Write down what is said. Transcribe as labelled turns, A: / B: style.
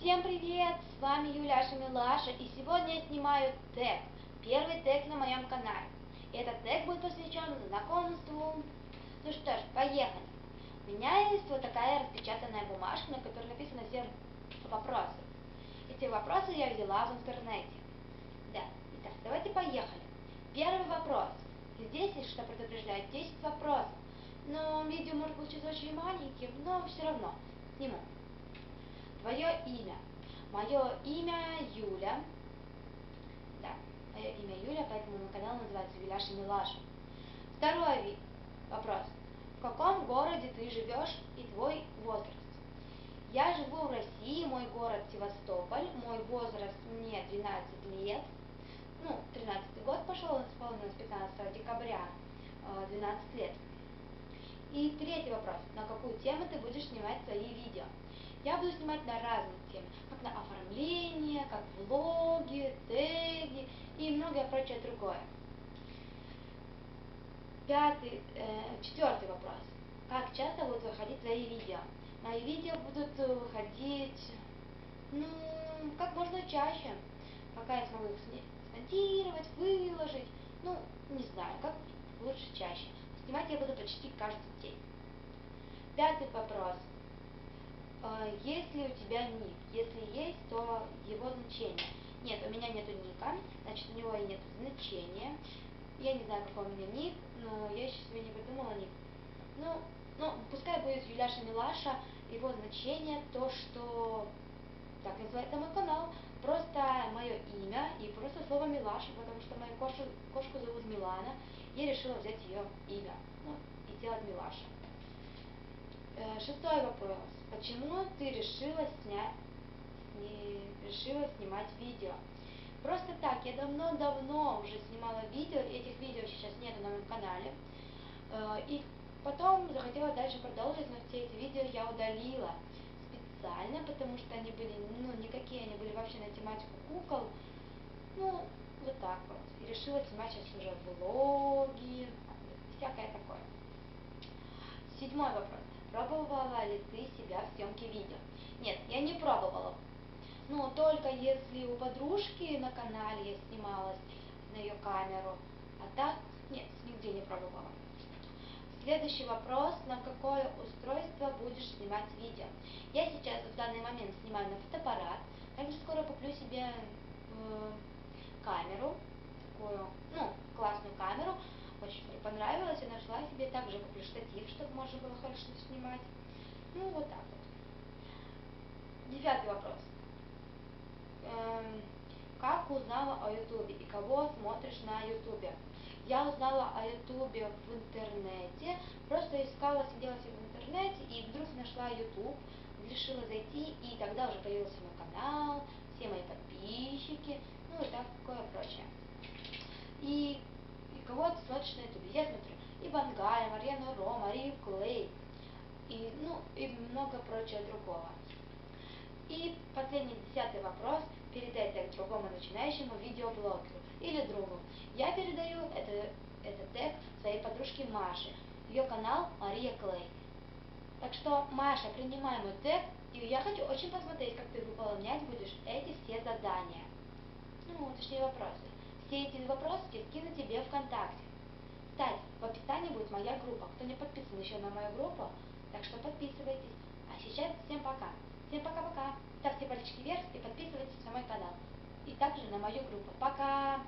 A: Всем привет! С вами Юляша Милаша и сегодня я снимаю тег. Первый тег на моем канале. Этот тег будет посвящен знакомству. Ну что ж, поехали. У меня есть вот такая распечатанная бумажка, на которой написано все вопросы. Эти вопросы я взяла в интернете. Да, итак, давайте поехали. Первый вопрос. Здесь, что предупреждает, 10 вопросов. Но видео может получиться очень маленьким, но все равно сниму. Твое имя. Мое имя Юля. Да, мое имя Юля, поэтому мой канал называется Юляша Милаша. Второй вопрос. В каком городе ты живешь и твой возраст? Я живу в России, мой город Севастополь, мой возраст мне 12 лет. Ну, 13 год пошел, исполнилось 15 декабря, 12 э, лет. И третий вопрос. На какую тему ты будешь снимать свои видео? Я буду снимать на разные темы, как на оформление, как влоги, теги и многое прочее другое. Пятый, э, четвертый вопрос. Как часто будут выходить твои видео? Мои видео будут выходить, ну, как можно чаще, пока я смогу их смонтировать, выложить, ну, не знаю, как лучше чаще. Снимать я буду почти каждый день. Пятый вопрос. А, есть ли у тебя ник? Если есть, то его значение. Нет, у меня нету ника, значит у него и нет значения. Я не знаю, какой у меня ник, но я еще себе не придумала ник. Ну, ну, пускай будет Юляша Милаша, его значение то, что так называется мой канал, просто мое слово Милаша, потому что мою кошку, кошку зовут Милана, я решила взять ее имя, ну, и сделать Милаша. Э, шестой вопрос. Почему ты решила снять, решила снимать видео? Просто так, я давно-давно уже снимала видео, этих видео сейчас нет на моем канале. Э, и потом захотела дальше продолжить, но все эти видео я удалила специально, потому что они были, ну, никакие, они были вообще на тематику кукол. Так вот. И решила снимать сейчас уже влоги, всякое такое. Седьмой вопрос. Пробовала ли ты себя в съемке видео? Нет, я не пробовала. Ну, только если у подружки на канале я снималась на ее камеру, а так нет, нигде не пробовала. Следующий вопрос, на какое устройство будешь снимать видео? Я сейчас в данный момент снимаю на фотоаппарат, также скоро куплю себе э, камеру, такую, ну, классную камеру, очень мне понравилось, я нашла себе, также куплю штатив, чтобы можно было хорошо снимать. Ну, вот так вот. Девятый вопрос. Эм, как узнала о Ютубе и кого смотришь на Ютубе? Я узнала о Ютубе в интернете, просто искала, сидела себе в интернете и вдруг нашла Ютуб, решила зайти, и тогда уже появился мой канал, все мои подписчики, ну и так такое прочее. И и кого ты смотришь на ютубе. Я смотрю и Бангаля, Марьяну Ро, Марию Клей, и, ну, и много прочего другого. И последний, десятый вопрос передать так другому начинающему видеоблогеру или другу. Я передаю это, этот тег своей подружке Маше. Ее канал Мария Клей. Так что, Маша, принимай мой тег, и я хочу очень посмотреть, как ты выполнять будешь эти все задания. Ну, точнее, вопросы. Все эти вопросы я скину тебе ВКонтакте. Кстати, в описании будет моя группа. Кто не подписан еще на мою группу, так что подписывайтесь. А сейчас всем пока. Всем пока-пока. Ставьте пальчики вверх и подписывайтесь на мой канал. И также на мою группу. Пока!